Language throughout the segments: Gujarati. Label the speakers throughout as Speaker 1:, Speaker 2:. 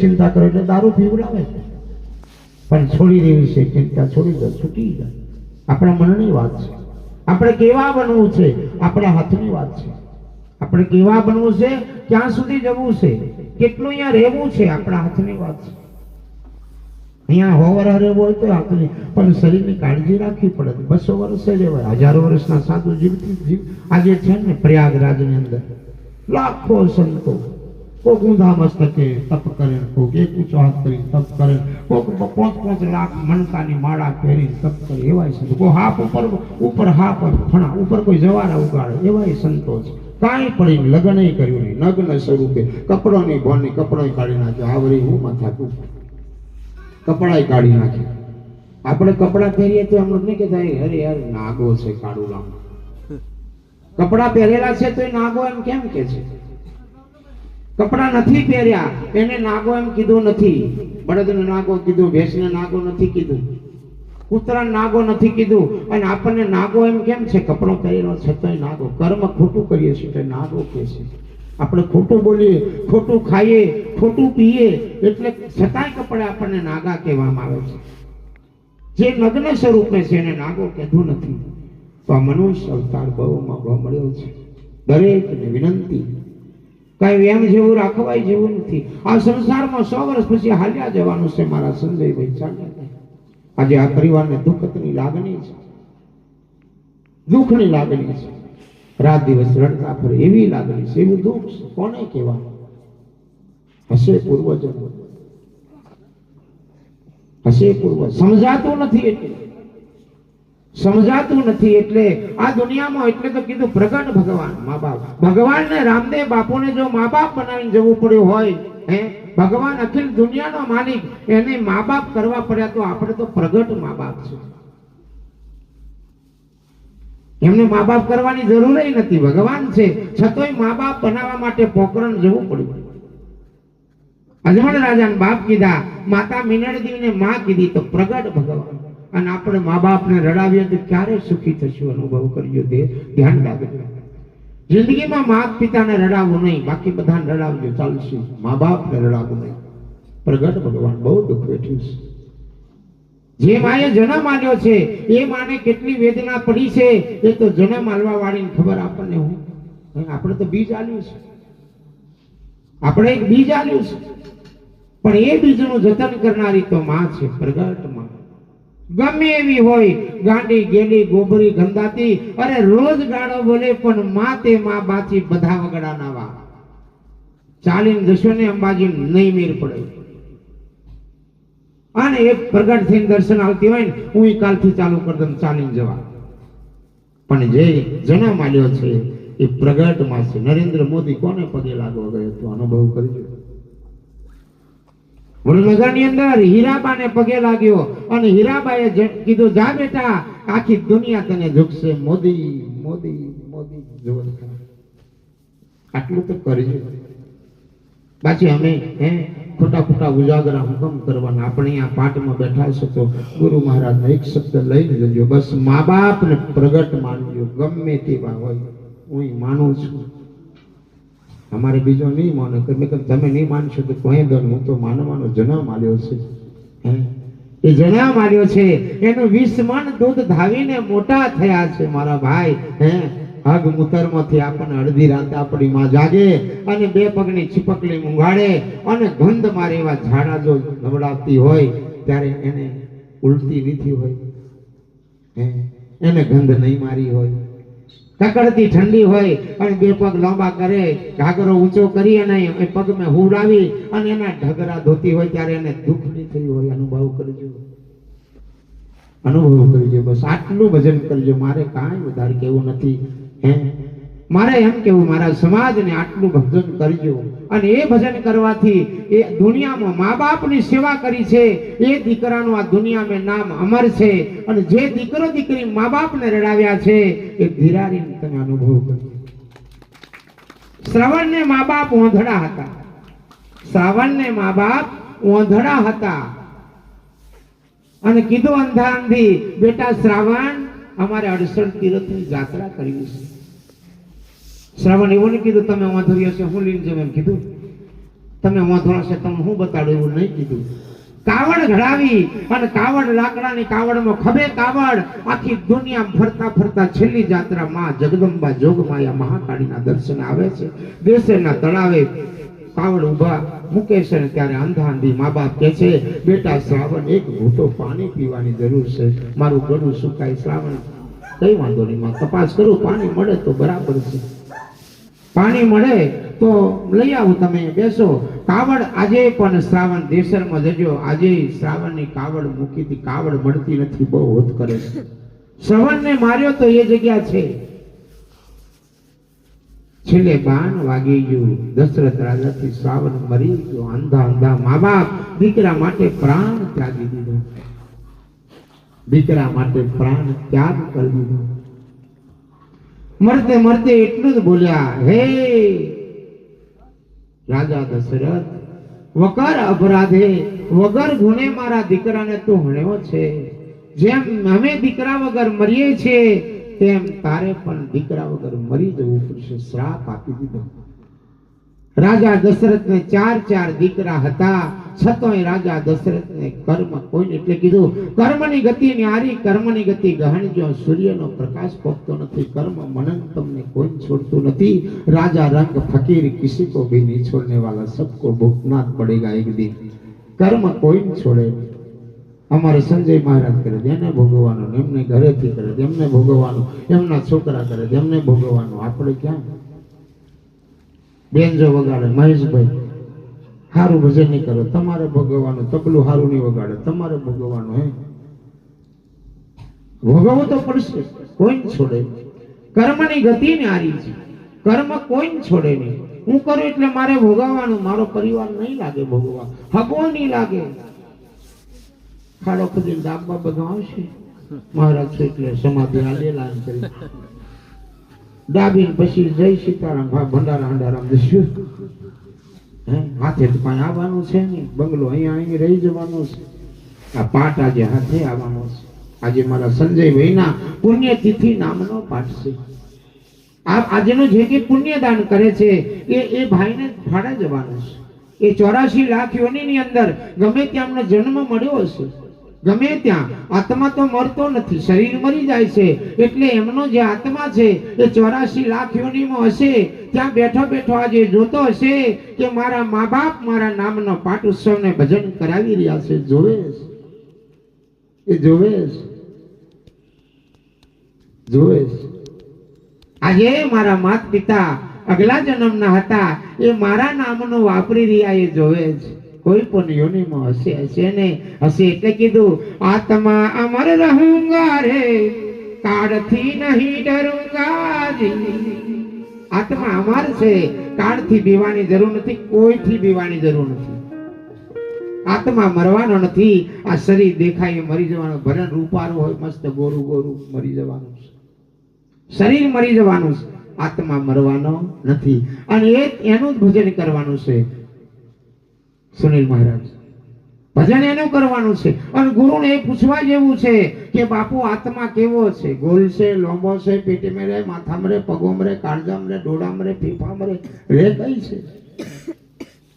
Speaker 1: ચિંતા કરો એટલે દારૂ પીવડાવે છે. પણ છોડી દેવી છે, ચિંતા છોડી દો, છૂટી જાય આપણા મનની વાત છે. આપણે કેવા બનવું છે? આપણા હાથની વાત છે. આપણે કેવા બનવું છે? ક્યાં સુધી જવું છે? કેટલું અહીંયા રહેવું છે? આપણા હાથની વાત છે. અહીંયા હોવર રહેવો હોય તો હાથની. પણ શરીરની કાળજી રાખવી પડે. બસો વર્ષે રહેવાય. હજારો વર્ષના સાધુ જીવતી જીવ આજે છે ને પ્રયાગરાજની અંદર. લાખો સંતો કોક ઊંધા મસ્તકે તપ કરે કોક એક ઊંચો હાથ કરી તપ કરે કોક પાંચ પાંચ લાખ મણકાની માળા પહેરી તપ કરે એવાય સંતો. કોઈ હાફ ઉપર ઉપર હાફ ફણા ઉપર કોઈ જવારા ઉગાડે એવાય સંતો છે કાંઈ પડી લગ્ન કર્યું નહીં. નગ્ન સ્વરૂપે કપડો નહીં ભોની કપડો કાઢી નાખ્યો. આવરી હું માથા કપડાય કાઢી નાખ્યા. આપણે કપડાં પહેરીએ તો એમ નહીં કે થાય અરે યાર નાગો છે કાળું લાંબુ. કપડાં પહેરેલા છે તો એ નાગો એમ કેમ કે છે? કપડાં નથી પહેર્યા. એને નાગો એમ કીધું નથી. બળદને નાગો કીધું, ભેંસને નાગો નથી કીધું. કૂતરાને નાગો નથી કીધું. અને આપણને નાગો એમ કેમ છે? કપડો પહેરેલો છે તોય નાગો. કર્મ ખોટું કરીએ છીએ તો નાગો કે છે. આપણે ખોટું બોલીએ, ખોટું ખાઈએ, ખોટું પીએ, એટલે છતાંય કપડે આપણને નાગા કહેવામાં આવે છે. જે નગ્ન સ્વરૂપે છે એને નાગો કહેતું નથી. તો આ મનુષ્ય અવતાર બહુમાં બહુ મળ્યો છે. દરેકને વિનંતી કઈ વેમ જેવું રાખવાય જેવું નથી. આ સંસારમાં સો વર્ષ પછી હાલ્યા જવાનું છે મારા સંજયભાઈ ચાલ્યા આજે આ પરિવારને દુઃખની લાગણી છે. દુઃખની લાગણી છે. રાત દિવસ રડતા ફરે એવી લાગણી છે. એવું દુઃખ છે. કોને કહેવા હશે પૂર્વજન્મ. હશે પૂર્વ સમજાતું નથી એટલે. સમજાતું નથી એટલે આ દુનિયામાં એટલે તો કીધું પ્રગટ ભગવાન, મા બાપ. ભગવાનને રામદેવ બાપુને જો મા બાપ બનાવીને જવું પડ્યું હોય, હે? ભગવાન અખિલ દુનિયાનો માલિક, એને મા બાપ કરવા પડ્યા તો આપણે તો પ્રગટ મા બાપ છે એમને મા બાપ કરવાની જરૂર નથી. ભગવાન છે, છતોય મા બાપ બનાવવા માટે પોકરણ જવું પડ્યું. અજમણ રાજાને બાપ કીધા, માતા મિનળદેવીને માં કીધી તો પ્રગટ ભગવાન. અને આપણે મા બાપને રડાવીએ તો ક્યારે સુખી થશું અનુભવ કરજો તે ધ્યાન રાખજો. જિંદગીમાં મા પિતાને રડાવવું નહીં, બાકી બધાને રડાવજો, ચાલશે. મા બાપને રડાવવું નહીં. પ્રગટ ભગવાન બહુ દુઃખ વેઠ્યું છે. જે માએ જન્મ આલ્યો છે, એ માને કેટલી વેદના પડી છે, એ તો જન્મ આલવા વાળીને ખબર આપણને હું. આપણે તો બીજ આલ્યું છે. આપણે એક બીજ આલ્યું છે. પણ એ બીજનું જતન કરનારી તો માં છે, પ્રગટમાં. ગમે એવી હોય, ગાંડી ગેડી ગોબરી ગંદાતી, અરે રોજ ગાળો બોલે, પણ મા તે મા બાચી બધા વગડા નાવા ચાલીને જશો ને અંબાજી નહીં મેર પડે. અને એક પ્રગટ થઈને દર્શન આવતી હોય ને, હું કાલથી ચાલુ કરી ચાલીને જવા. પણ જે જન્મ આલ્યો છે, એ પ્રગટમાં છે. નરેન્દ્ર મોદી કોને પગે લાગવા ગયો? તો અનુભવ કરજો. વડનગરની અંદર હીરાબાને પગે લાગ્યો અને હીરાબાએ કીધું, જા બેટા, આખી દુનિયા તને ઝૂકશે મોદી મોદી મોદી આટલું તો કરજો પાછી અમે, હે, ખોટા ખોટા ઉજાગરા હુકમ કરવાના. આપણે અહીંયા પાઠમાં બેઠા છો ગુરુ મહારાજ એક શબ્દ લઈને જજો બસ મા બાપને પ્રગટ માનજો, ગમે તેવા હોય. હું માનું છું. અમારે બીજો નહીં માનો કે તમે નહીં માનશો તો કોઈ દર હું તો માનવાનો જન્મ આવ્યો છે? એ જન્મ માર્યો છે. એનું વીસ મણ દૂધ ધાવીને મોટા થયા છે, મારા ભાઈ. હે? હગ મૂતરમાંથી આપણને અડધી રાતે આપણી માં જાગે અને બે પગની છીપકલી ઊંઘાડે અને ગંધ મારે એવા ઝાડા જો નવડાવતી હોય ત્યારે એને ઉલટી નથી હોય. એને ગંધ નહીં મારી હોય. કકડતી ઠંડી હોય અને બે પગ લાંબા કરે, ઘાઘરો ઊંચો કરી અને એ પગમાં હુડાવી અને એના ઢગરા ધોતી હોય ત્યારે એને દુઃખ નહીં થયું હોય, અનુભવ કરજો. અનુભવ કરજો, બસ આટલું ભજન કરજો. મારે કાંઈ વધારે કેવું નથી, હે? મારે એમ કેવું, મારા સમાજને આટલું ભજન કરજો અને એ ભજન કરવાથી એ દુનિયામાં મા બાપની સેવા કરી છે, એ દીકરાનું આ દુનિયામાં નામ અમર છે અને જે દીકરો દીકરી મા બાપને રડાવ્યા છે, એ ધીરારીને તમે અનુભવ કરજો શ્રવણને મા બાપ ઓંધળા હતા. શ્રાવણને મા બાપ ઓંધળા હતા. અને કીધું અંધા અંધી બેટા શ્રાવણ, અમારે અડસઠ તીર્થની જાત્રા કરવી છે. શ્રાવણ એવું નહીં કીધું, તમે વાંધો છે, હું લઈને જાઉં. એમ કીધું. તમે વાંધો હશે તમે હું બતાડું? એવું નહીં કીધું. કાવડ ઘડાવી અને કાવડ લાકડાની કાવડમાં ખભે કાવડ, આખી દુનિયા ફરતા ફરતા છેલ્લી જાત્રા માં જગદંબા જોગમાયા મહાકાળીના દર્શન આવે છે. દેશેના તળાવે કાવડ ઊભા મૂકે છે ને ત્યારે આંધા આંધી મા બાપ કે છે, બેટા, શ્રાવણ એક ઘૂંટો પાણી પીવાની જરૂર છે. મારું ગળું સુકાય. શ્રાવણ, કઈ વાંધો નહીં, માં તપાસ કરું, પાણી મળે તો બરાબર છે. પાણી મળે તો લઈ આવો તમે, બેસો. કાવડ આજે પણ શ્રાવણ દેશરમાં જજો. આજે શ્રાવણની કાવડ મૂકી કાવડ મળતી નથી, બહુ હોત કરે છે. શ્રવણને માર્યો તો એ જગ્યા છે. છેલ્લે બાણ વાગી ગયું. દશરથ રાજાથી શ્રાવણ મરી ગયો. અંધા અંધા મા બાપ, દીકરા માટે પ્રાણ ત્યાગી દીધો. દીકરા માટે પ્રાણ ત્યાગ કરી દીધો. મરતે મરતે એટલું જ બોલ્યા, હે રાજા દશરથ, વકર અપરાધે વગર ગુને મારા દીકરાને તું હણ્યો છે. જેમ અમે દીકરા વગર મરીએ છીએ, તેમ તારે પણ દીકરા વગર મરી જવું પડશે. શ્રાપ આપી દીધો. રાજા દશરથને ચાર ચાર દીકરા હતા. છતાંય રાજા દશરથને કર્મ કોઈ એટલે કીધું કર્મની ગતિ ન્યારી કર્મની ગતિ ગહન જો સૂર્યનો પ્રકાશ પોખતો નથી કર્મ મનન તમને કોઈ છોડતું નથી. રાજા રંગ ફકીર કિસી કો ભી નહીં છોડને વાલા સબકો ભૂખના પડેગા એક દિન. કર્મ કોઈ છોડે. અમારે સંજય મહારાજ કરે છે, એને ભોગવવાનું એમને ઘરેથી કરે છે, એમને ભોગવવાનું એમના છોકરા કરે છે, એમને ભોગવવાનું. આપણે ક્યાં? બેનજો વગાડે મહેશભાઈ. સારું ભજન નહીં કરો. તમારે ભોગવવાનું તબલું સારું નહીં વગાડે. તમારે ભોગવવાનું હે. ભોગવવું તો પડશે. કોઈ છોડે કર્મની ગતિ ને આરી છે. કર્મ કોઈ છોડે નહીં. હું કરું એટલે મારે ભોગવવાનું. મારો પરિવાર નહીં લાગે ભોગવવા. હગો નહીં લાગે. ખાડો ખોદીને દાબવા બધું આવશે. મહારાજ એટલે સમાધિ આલેલા દાબીને પછી જય સીતારામ ભંડારા જશું હે હાથે તો કાંઈ આવવાનું છે નહીં. બંગલો અહીંયા અહીં રહી જવાનું છે. આ પાઠ આજે હાથે આવવાનો છે. આજે મારા સંજય ભાઈના પુણ્યતિથિ નામનો પાઠ છે. આ આજનો જે કે પુણ્યદાન કરે છે, એ એ ભાઈને ફાળે જવાનું છે. એ ચોરાશી લાખ યોનિની અંદર ગમે ત્યાં અમને જન્મ મળ્યો હશે. ગમે ત્યાં. આત્મા તો મરતો નથી. શરીર મરી જાય છે. એટલે એમનો જે આત્મા છે, એ ચોરાશી લાખ યોનીમાં હશે. ત્યાં બેઠો બેઠો આજે જોતો હશે કે મારા મા બાપ મારા નામનો પાઠ ઉત્સવને ભજન કરાવી રહ્યા છે. જોવે એ જોવે જોવે આજે મારા માત પિતા અગલા જન્મના હતા. એ મારા નામનો વાપરી રહ્યા એ જોવે છે. કોઈ પણ યોનિમાં હશે હશે ને હશે એટલે કીધું, આત્મા અમર રહુંગા રે, કાળથી નહીં ડરુંગા આત્મા અમર છે, કાળથી બીવાની જરૂર નથી, કોઈથી બીવાની જરૂર નથી. આત્મા મરવાનો નથી, આ શરીર દેખાય મરી જવાનો, ભરણ રૂપારું હોય, મસ્ત ગોરું ગોરું મરી જવાનું છે. શરીર મરી જવાનું છે, આત્મા મરવાનો નથી. અને એ એનું જ ભજન કરવાનું છે સુનિલ મહારાજ. ભજન એનું કરવાનું છે. અને ગુરુને એ પૂછવા જેવું છે કે બાપુ, આત્મા કેવો છે? ગોલ છે, લોંબો છે પેટીમાં રે માથામાં રે પગોમાં રે કાળજામાં રે ડોડામાં રે ફીફામાં રે રે કઈ છે?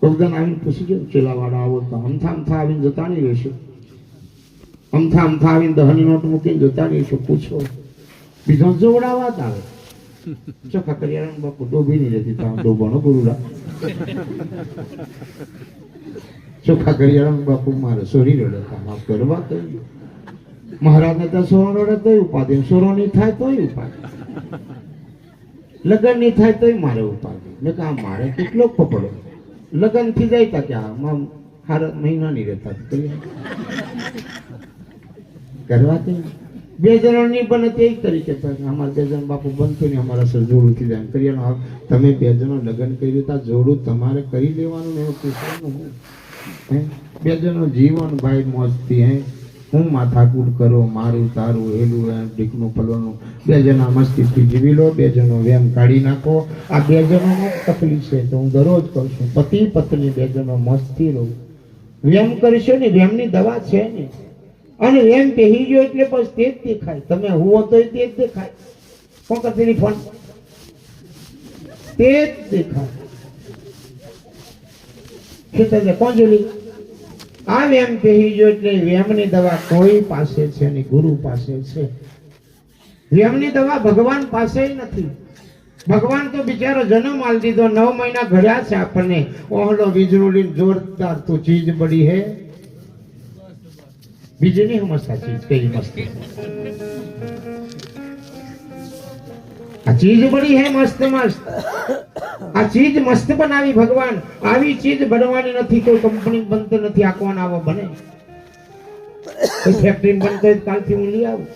Speaker 1: કોકદાન આવીને પૂછી ગયો, ચેલાવાળા આવો તો અમથા અમથા આવીને જતા નહીં રહેશો. અમથા અમથા આવીને દહની નોટ મૂકીને જતા રહીશો, પૂછો. બીજો જોવડાવા જ આવે. ચોખા કરિયાણા બાપુ, ડોબી નહીં રહેતી ડોબાનો ગુરુડા. ચોખ્ખા કરિયાણા બાપુ મારે સોરી રડે માફ કરવા કહ્યું મહારાજને તો સોરો રડે તોય ઉપાધિ સોરો નહીં થાય તોય ઉપાધિ. લગ્ન નહીં થાય તોય મારે ઉપાધિ. મેં કહા મારે કેટલો પકડો લગ્નથી જાય તા ક્યાં હાર મહિના નહીં રહેતા કરવા તે બે જણની બને એક તરીકે અમારા બે જણ બાપુ બનતું નહીં, અમારા સર જોડું થઈ જાય કરિયાનો તમે બે જણો લગ્ન કર્યું દેતા જોડું તમારે કરી લેવાનું ને એનું હું? બે જણો જીવન ભાઈ મોજથી, હે? હું માથાકૂટ કરો, મારું, તારું, હેલું, એમ ઢીકનું ફલવાનું બે જણા મસ્તીથી જીવી લો, બે જણો વેમ કાઢી નાખો. આ બે જણોનો તકલીફ છે તો હું દરરોજ કહું છું, પતિ પત્ની બે જણો મસ્તી રહું. વેમ કરશો ને વેમની દવા છે ને અને એમ કે ગયો એટલે બસ તે જ દેખાય. તમે હુવો તો તે જ દેખાય. કોણ કરતી ફોન. તે જ દેખાય. ખેતર કોણ કોંજલી આ વેમ કે જો એટલે વેમની દવા કોઈ પાસે છે નહીં, ગુરુ પાસે છે. વેમની દવા ભગવાન પાસે નથી. ભગવાન તો બિચારો જન્મ આલ દીધો, નવ મહિના ઘડ્યા છે આપણને. ઓહલો વીજળુલી જોરદાર તું ચીજ પડી હે. બીજી નહીં સમજતા ચીજ કઈ મસ્ત. આ ચીજ બની હે મસ્ત મસ્ત. આ ચીજ મસ્ત બનાવી ભગવાન. આવી ચીજ બનવાની નથી, કોઈ કંપની બનતો નથી, આ કોણ આવો બને? ફેક્ટરી બનતો કાલથી હું લઈ આવું.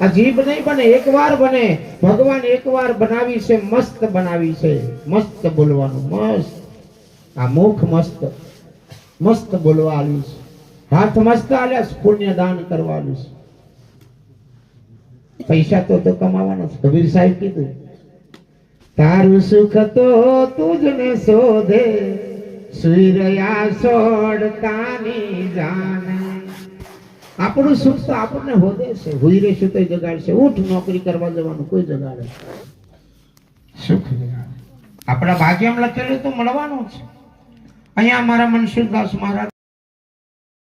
Speaker 1: આ જીભ નહીં બને, એકવાર બને. ભગવાન એકવાર બનાવી છે, મસ્ત બનાવી છે. મસ્ત બોલવાનું, મસ્ત. આ મુખ મસ્ત. મસ્ત બોલવા આવ્યું છે. હાથ મસ્તા આલે પુણ્ય દાન કરવાનું છે. પૈસા તો તો કમાવાનો છે. કબીર સાહેબ કીધું, તારું સુખ તો તુજને શોધે સુઈ રહ્યા સોડતાની જાને આપણું સુખ તો આપણને હોદે છે. હુઈ રે સુતે જગાડશે? ઉઠ નોકરી કરવા જવાનું કોઈ જગાડે સુખ આપણા ભાગ્યમાં લખેલું તો મળવાનું છે. અહીંયા અમારા મનસુરદાસ મહારાજ